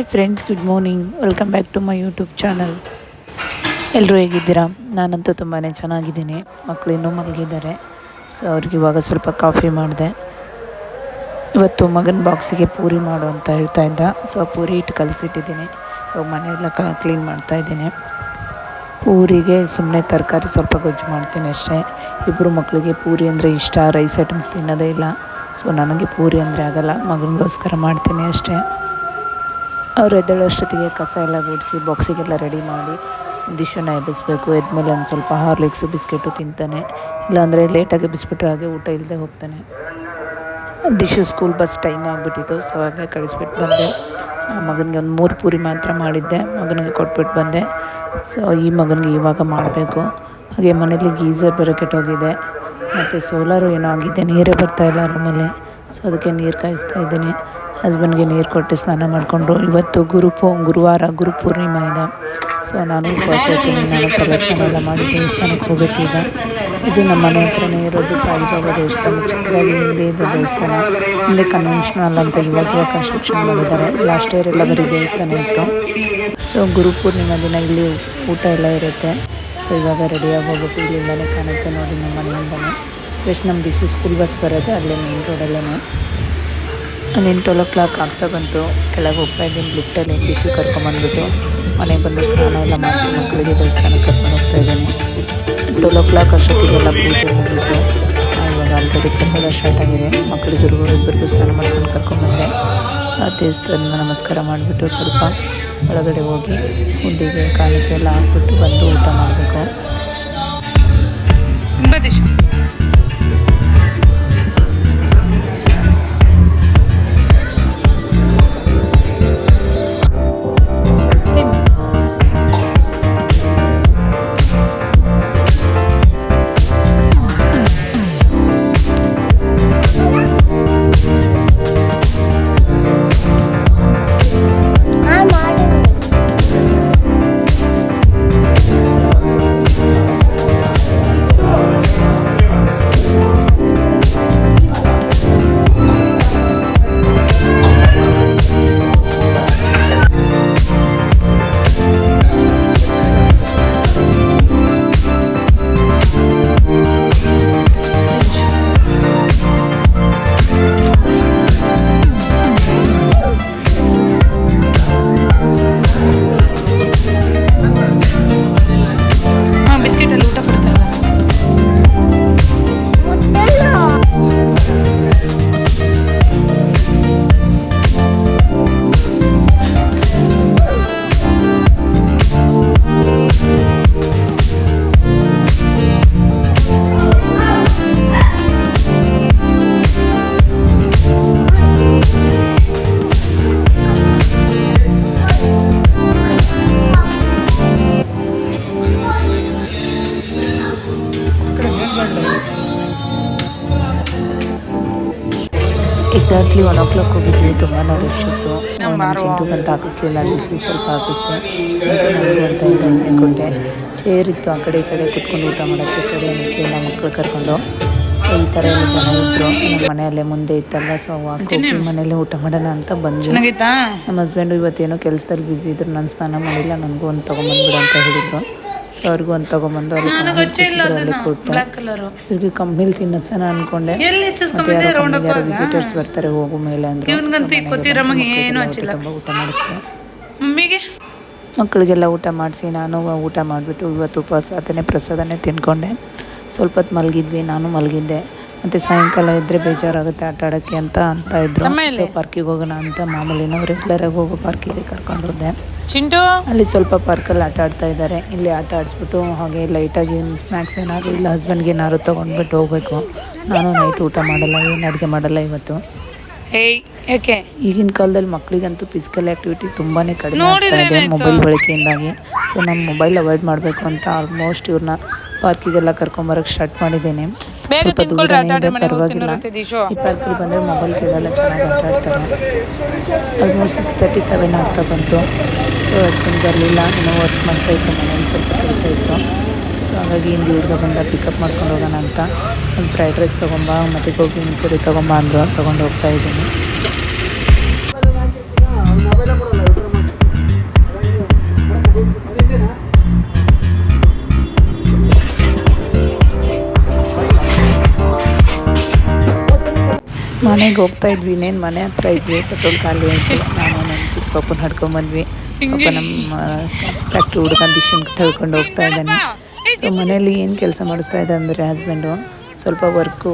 Hi friends good morning welcome back to my YouTube channel ಎಲ್ಲರೂ ಹೇಗಿದ್ದೀರಾ? ನಾನಂತೂ ತುಂಬಾ ಚೆನ್ನಾಗಿದ್ದೀನಿ. ಮಕ್ಕಳು ಇನ್ನೂ ಮಲಗಿದ್ದಾರೆ. ಸೊ ಅವ್ರಿಗೆ ಇವಾಗ ಸ್ವಲ್ಪ ಕಾಫಿ ಮಾಡಿದೆ. ಇವತ್ತು ಮಗನ ಬಾಕ್ಸಿಗೆ ಪೂರಿ ಮಾಡು ಅಂತ ಹೇಳ್ತಾ ಇದ್ದ. ಸೊ ಪೂರಿ ಇಟ್ಟು ಕಲಸಿಟ್ಟಿದ್ದೀನಿ. ಇವಾಗ ಮನೆಯೆಲ್ಲ ಕ ಕ್ಲೀನ್ ಮಾಡ್ತಾ ಇದ್ದೀನಿ. ಪೂರಿಗೆ ಸುಮ್ಮನೆ ತರಕಾರಿ ಸ್ವಲ್ಪ ಗೊಜ್ಜು ಮಾಡ್ತೀನಿ ಅಷ್ಟೇ. ಇಬ್ಬರು ಮಕ್ಕಳಿಗೆ ಪೂರಿ ಅಂದರೆ ಇಷ್ಟ. ರೈಸ್ ಐಟಮ್ಸ್ ತಿನ್ನೋದೇ ಇಲ್ಲ. ಸೊ ನನಗೆ ಪೂರಿ ಅಂದರೆ ಆಗಲ್ಲ. ಮಗನಿಗೋಸ್ಕರ ಮಾಡ್ತೀನಿ ಅಷ್ಟೇ. ಅವ್ರು ಎದ್ದೇಳೋಷ್ಟೊತ್ತಿಗೆ ಕಸ ಎಲ್ಲ ಗುಡಿಸಿ ಬಾಕ್ಸಿಗೆಲ್ಲ ರೆಡಿ ಮಾಡಿ ದಿಶನ ಎಬ್ಬಿಸ್ಬೇಕು. ಎದ್ಮೇಲೆ ಒಂದು ಸ್ವಲ್ಪ ಹಾರ್ಲಿಕ್ಸು, ಬಿಸ್ಕೆಟು ತಿಂತಾನೆ. ಇಲ್ಲಾಂದರೆ ಲೇಟಾಗಿ ಬಿಸ್ಬಿಟ್ರೆ ಹಾಗೆ ಊಟ ಇಲ್ಲದೆ ಹೋಗ್ತಾನೆ. ದಿಶು ಸ್ಕೂಲ್ ಬಸ್ ಟೈಮ್ ಆಗಿಬಿಟ್ಟಿತ್ತು. ಸೊ ಹಾಗೆ ಕಳಿಸ್ಬಿಟ್ಟು ಬಂದೆ. ಮಗನಿಗೆ ಒಂದು ಮೂರು ಪೂರಿ ಮಾತ್ರ ಮಾಡಿದ್ದೆ. ಮಗನಿಗೆ ಕೊಟ್ಬಿಟ್ಟು ಬಂದೆ. ಸೊ ಈ ಮಗನಿಗೆ ಇವಾಗ ಮಾಡಬೇಕು. ಹಾಗೆ ಮನೇಲಿ ಗೀಝರ್ ಬೇರೆ ಕೆಟ್ಟೋಗಿದೆ ಮತ್ತು ಸೋಲಾರು ಏನೋ ಆಗಿದೆ ನೀರೇ ಬರ್ತಾಯಿಲ್ಲ ರೂಮಲ್ಲಿ ಸೊ ಅದಕ್ಕೆ ನೀರು ಕಾಯಿಸ್ತಾ ಇದ್ದೀನಿ. ಹಸ್ಬೆಂಡ್ಗೆ ನೀರು ಕೊಟ್ಟು ಸ್ನಾನ ಮಾಡಿಕೊಂಡು ಇವತ್ತು ಗುರುಪು ಗುರುವಾರ ಗುರುಪೂರ್ಣಿಮಾ ಇದೆ. ಸೊ ನಾನು ಉಪವಾಸ ಇರ್ತೀನಿ, ನಾನು ಸ್ನಾನ ಎಲ್ಲ ಮಾಡಿ ದೇವಸ್ಥಾನಕ್ಕೆ ಹೋಗಬೇಕೀಗ ಇದು ನಮ್ಮ ಮನೆ ಹತ್ರನೇ ಇರೋದು ಸಾಯಿಬಾಬಾ ದೇವಸ್ಥಾನ, ಚಿಕ್ಕದಾಗಿ ಹಿಂದೆ ಇದೆ ದೇವಸ್ಥಾನ. ಹಿಂದೆ ಕನ್ವೆನ್ಷನಲ್ ಅಂತ ಇವಾಗ ಕನ್ಸ್ಟ್ರಕ್ಷನ್ ಮಾಡಿದ್ದಾರೆ. ಲಾಸ್ಟ್ ಇಯರ್ ಎಲ್ಲ ಬರೀ ದೇವಸ್ಥಾನ ಇತ್ತು. ಸೊ ಗುರುಪೂರ್ಣಿಮಾ ದಿನ ಇಲ್ಲಿ ಊಟ ಎಲ್ಲ ಇರುತ್ತೆ. ಸೊ ಇವಾಗ ರೆಡಿಯಾಗಿ ಹೋಗ್ಬೇಕು ಇಲ್ಲಿಂದಲೇ ಕಾಣುತ್ತೆ ನೋಡಿ ನಮ್ಮ ಮನೆಯಿಂದನೇ ಜಸ್ಟ್ ನಮ್ಮ ದಿಶು ಸ್ಕೂಲ್ ಬಸ್ ಬರೋದೆ ಅಲ್ಲೇ ಮೇನ್ ರೋಡಲ್ಲೇ ನಾನು ಟ್ವೆಲ್ ಓ ಕ್ಲಾಕ್ ಆಗ್ತಾ ಬಂತು. ಕೆಳಗೆ ಹೋಗ್ತಾ ಇದ್ದೀನಿ ಲಿಫ್ಟಲ್ಲಿ ದಿಶು ಕರ್ಕೊಂಬಂದ್ಬಿಟ್ಟು. ಮನೆಗೆ ಬಂದು ಸ್ನಾನ ಎಲ್ಲ ಮಾಡಿಸಿ ಮಕ್ಕಳಿಗೆ ದೇವಸ್ಥಾನಕ್ಕೆ ಕರ್ಕೊಂಡು ಹೋಗ್ತಾ ಇದ್ದೀನಿ. ಟ್ವೆಲ್ ಓ ಕ್ಲಾಕ್ ಅಷ್ಟೊತ್ತಿಗೆಲ್ಲ ಪೂಜೆ ಹೋಗ್ಬಿಟ್ಟು ಇವಾಗ ಆಲ್ರೆಡಿ ಪ್ರಸಾದ ಸ್ಟಾರ್ಟ್ ಆಗಿದೆ. ಮಕ್ಕಳಿಗೆ ಇಬ್ಬರಿಗೂ ಸ್ನಾನ ಮಾಡಿಸ್ಕೊಂಡು ಕರ್ಕೊಂಡ್ಬಂದೆ ಆ ದೇವಸ್ಥಾನ ನಮಸ್ಕಾರ ಮಾಡಿಬಿಟ್ಟು ಸ್ವಲ್ಪ ಒಳಗಡೆ ಹೋಗಿ ಹುಂಡಿಗೆ ಕಾಲಿಗೆ ಎಲ್ಲ ಹಾಕ್ಬಿಟ್ಟು ಬಂದು ಊಟ ಮಾಡಬೇಕು. ತುಂಬ ಎಕ್ಸಾಕ್ಟ್ಲಿ ಒನ್ ಓ ಕ್ಲಾಕ್ ಹೋಗಿದ್ವಿ ತುಂಬಾ ರಶ್ ಇತ್ತು. ಚಿಂಟುಗೆ ಅಂತ ಹಾಕಿಸ್ಲಿಲ್ಲ ದಿಶಿ ಸ್ವಲ್ಪ ಹಾಕಿಸ್ದೆ. ಚಿಂಟು ನನಗೂ ಅಂತ ಇದ್ದ ಹಿಂದೆ ಕೊಟ್ಟೆ. ಚೇರ್ ಇತ್ತು ಆ ಕಡೆ ಈ ಕಡೆ ಕುತ್ಕೊಂಡು ಊಟ ಮಾಡೋಕ್ಕೆ ಸರಿ ಅನ್ನಿಸ್ಲಿಲ್ಲ ಮಕ್ಕಳು ಕರ್ಕೊಂಡು. ಸೊ ಈ ಥರ ಎಲ್ಲ ಜನ ಇದ್ರು. ನಮ್ಮ ಮನೆಯಲ್ಲೇ ಮುಂದೆ ಇತ್ತಲ್ಲ ಸೊ ಮನೆಯಲ್ಲೇ ಊಟ ಮಾಡೋಣ ಅಂತ ಬಂದು ನಮ್ಮ ಹಸ್ಬೆಂಡು ಇವತ್ತೇನೋ ಕೆಲಸದಲ್ಲಿ ಬ್ಯುಸಿ ಇದ್ರು ನಾನು ಸ್ನಾನ ಮಾಡಿಲ್ಲ ನನಗೂ ಒಂದು ತೊಗೊಂಬಂದ್ಬಿಡು ಅಂತ ಹೇಳಿದ್ರು. ಸೊ ಅವ್ರಿಗೂ ಒಂದು ತೊಗೊಂಬಂದು ಅಲ್ಲಿ ಕೊಟ್ಟು. ಇವ್ರಿಗೆ ಕಂಪ್ನಿಲಿ ತಿನ್ನೋ ಸಹ ಅನ್ಕೊಂಡೆ. ಯಾರು ವಿಸಿಟರ್ಸ್ ಬರ್ತಾರೆ ಹೋಗು ಮೇಲೆ ಅಂದ್ರೆ. ತುಂಬ ಊಟ ಮಾಡಿಸ್ದೆ. ಮಮ್ಮಿಗೆ? ಮಕ್ಕಳಿಗೆಲ್ಲ ಊಟ ಮಾಡಿಸಿ ನಾನು ಊಟ ಮಾಡಿಬಿಟ್ಟು ಇವತ್ತು ಉಪವಾಸ ಅದನ್ನೇ ಪ್ರಸಾದನೇ ತಿನ್ಕೊಂಡೆ. ಸ್ವಲ್ಪ ಹೊತ್ತು ಮಲಗಿದ್ವಿ ನಾನು ಮಲಗಿದ್ದೆ. ಮತ್ತು ಸಾಯಂಕಾಲ ಇದ್ದರೆ ಬೇಜಾರಾಗುತ್ತೆ ಆಟ ಆಡೋಕ್ಕೆ ಅಂತ ಅಂತ ಇದ್ರು. ಸೊ ಪಾರ್ಕಿಗೆ ಹೋಗೋಣ ಅಂತ ಮಾಮೂಲಿ ನಾವು ರೆಗ್ಯುಲರಾಗಿ ಹೋಗೋ ಪಾರ್ಕಿಗೆ ಕರ್ಕೊಂಡು ಹೋದೆ. ಚಿಂಟು? ಅಲ್ಲಿ ಸ್ವಲ್ಪ ಪಾರ್ಕಲ್ಲಿ ಆಟ ಆಡ್ತಾ ಇದ್ದಾರೆ. ಇಲ್ಲಿ ಆಟ ಆಡಿಸ್ಬಿಟ್ಟು ಹಾಗೆ ಲೈಟಾಗಿ ಸ್ನ್ಯಾಕ್ಸ್ ಏನಾದ್ರು ಇಲ್ಲ ಹಸ್ಬೆಂಡ್ಗೆ ಏನಾದ್ರು ತೊಗೊಂಡ್ಬಿಟ್ಟು ಹೋಗಬೇಕು. ನಾನು ನೈಟ್ ಊಟ ಮಾಡಲ್ಲ ಏನು ಅಡುಗೆ ಮಾಡಲ್ಲ ಇವತ್ತು. ಯಾಕೆ? ಈಗಿನ ಕಾಲದಲ್ಲಿ ಮಕ್ಕಳಿಗಂತೂ ಫಿಸಿಕಲ್ ಆ್ಯಕ್ಟಿವಿಟಿ ತುಂಬಾ ಕಡಿಮೆ ಆಗ್ತಾ ಇದೆ ಮೊಬೈಲ್ ಬಳಕೆಯಿಂದಾಗಿ. ಸೊ ನಮ್ಮ ಮೊಬೈಲ್ ಅವಾಯ್ಡ್ ಮಾಡಬೇಕು ಅಂತ ಆಲ್ಮೋಸ್ಟ್ ಇವ್ರನ್ನ ಪಾರ್ಕಿಗೆಲ್ಲ ಕರ್ಕೊಂಬರಕ್ಕೆ ಸ್ಟಾರ್ಟ್ ಮಾಡಿದ್ದೇನೆ. ಸ್ವಲ್ಪ ದೂರನೇ ಪರವಾಗಿಲ್ಲ. ಈ ಪಾರ್ಕಿಗೆ ಬಂದರೆ ಮೊಬೈಲ್ ಕೇಳಲ್ಲ ಚೆನ್ನಾಗಿ ಆಟ ಆಡ್ತಾರೆ. ಆಲ್ಮೋಸ್ಟ್ ಸಿಕ್ಸ್ ತರ್ಟಿ ಸೆವೆನ್ ಆಗ್ತಾ ಬಂತು. ಸೊ ಹಸ್ಬೆಂಡ್ ಬರಲಿಲ್ಲ ಏನೋ ವರ್ಕ್ ಮಾಡ್ತಾ ಇತ್ತು ಮನೇಲಿ ಸ್ವಲ್ಪ ಕೆಲಸ ಇತ್ತು. ಸೊ ಹಾಗಾಗಿ ಹಿಂದೆ ಹುಡುಗ ಬಂದ ಪಿಕಪ್ ಮಾಡ್ಕೊಂಡು ಹೋಗೋಣ ಅಂತ. ಒಂದು ಫ್ರೈಡ್ ರೈಸ್ ತೊಗೊಂಬ ಮತ್ತು ಗೋಬಿ ಮಂಚೂರಿ ತೊಗೊಂಬ ಅಂದರು, ತೊಗೊಂಡು ಹೋಗ್ತಾ ಇದ್ದೀನಿ. ಮನೆಗೆ ಹೋಗ್ತಾ ಇದ್ವಿ, ಇನ್ನೇನು ಮನೆ ಹತ್ರ ಇದ್ವಿ, ಪೆಟ್ರೋಲ್ ಖಾಲಿ ಆಯಿತು. ನಾನು ನಮ್ಮ ಚಿಕ್ಕ ಪಪ್ಪನ ಹಡ್ಕೊಂಬಂದ್ವಿ ಪಾಪ ನಮ್ಮ ಫ್ಯಾಕ್ಟ್ರಿ ಹುಡುಗ ಕಂಡೀಷನ್ ತಳ್ಕೊಂಡು ಹೋಗ್ತಾ ಇದ್ದಾನೆ. ಸೊ ಮನೆಯಲ್ಲಿ ಏನು ಕೆಲಸ ಮಾಡಿಸ್ತಾ ಇದೆ ಅಂದರೆ ಹಸ್ಬೆಂಡು ಸ್ವಲ್ಪ ವರ್ಕು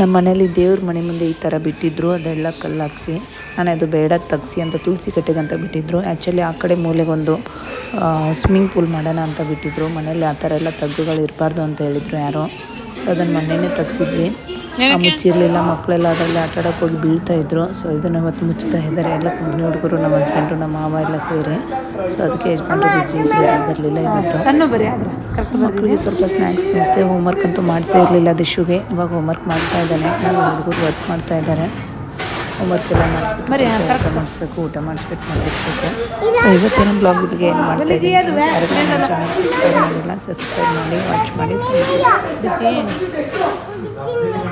ನಮ್ಮ ಮನೇಲಿ ದೇವ್ರ ಮನೆ ಮುಂದೆ ಈ ಥರ ಬಿಟ್ಟಿದ್ರು. ಅದೆಲ್ಲ ಕಲ್ಲು ನಾನು ಅದು ಬೇಡ ತಗ್ಸಿ ಅಂತ ತುಳಸಿ ಕಟ್ಟೆಗಂತ ಬಿಟ್ಟಿದ್ರು. ಆ್ಯಕ್ಚುಲಿ ಆ ಕಡೆ ಮೂಲೆಗೊಂದು ಸ್ವಿಮ್ಮಿಂಗ್ ಪೂಲ್ ಮಾಡೋಣ ಅಂತ ಬಿಟ್ಟಿದ್ರು. ಮನೇಲಿ ಆ ಥರ ಎಲ್ಲ ತಗ್ಗುಗಳು ಇರಬಾರ್ದು ಅಂತ ಹೇಳಿದರು ಯಾರೋ. ಸೊ ಅದನ್ನು ಮೊನ್ನೆನೇ ತೆಗ್ಸಿದ್ವಿ. ಮುಚ್ಚಿರಲಿಲ್ಲ ಮಕ್ಕಳೆಲ್ಲ ಅದರಲ್ಲಿ ಆಟ ಆಡೋಕೆ ಹೋಗಿ ಬೀಳ್ತಾ ಇದ್ರು. ಸೊ ಇದನ್ನು ಇವತ್ತು ಮುಚ್ಚುತ್ತಾ ಇದ್ದಾರೆ. ಎಲ್ಲ ಕಂಪ್ನಿ ಹುಡುಗರು ನಮ್ಮ ಹಸ್ಬೆಂಡು ನಮ್ಮ ಮಾವ ಎಲ್ಲ ಸೇರಿ. ಸೊ ಅದಕ್ಕೆ ಯಜಮಾನ್ರು ಬಿಜಿ ಇದ್ರು. ಬರಲಿಲ್ಲ ಇವತ್ತು. ಮಕ್ಕಳಿಗೆ ಸ್ವಲ್ಪ ಸ್ನ್ಯಾಕ್ಸ್ ತಿನ್ನಿಸ್ದೆ. ಹೋಮ್ವರ್ಕ್ ಅಂತೂ ಮಾಡಿಸೇ ಇರಲಿಲ್ಲ ದಿಶುಗೆ. ಇವಾಗ ಹೋಮ್ವರ್ಕ್ ಮಾಡ್ತಾ ಇದ್ದಾನೆ. ನಮ್ಮ ಹುಡುಗರು ವರ್ಕ್ ಮಾಡ್ತಾ ಇದ್ದಾರೆ. ಹೋಮ್ವರ್ಕ್ ಎಲ್ಲ ಮಾಡಿಸ್ಬಿಟ್ಟು ಮಾಡಿಸ್ಬೇಕು ಊಟ ಮಾಡಿಸ್ಬಿಟ್ಟು ಮಾಡಿಸ್ಬೇಕು ಸೊ ಇವತ್ತಿನ ಬ್ಲಾಗ್ ಇದಕ್ಕೆ ಏನು ಮಾಡ್ತಾ ಇದ್ದೀವಿ ಸಬ್ಸ್ಕ್ರೈಬ್ ಮಾಡಿ ವಾಚ್ ಮಾಡಿ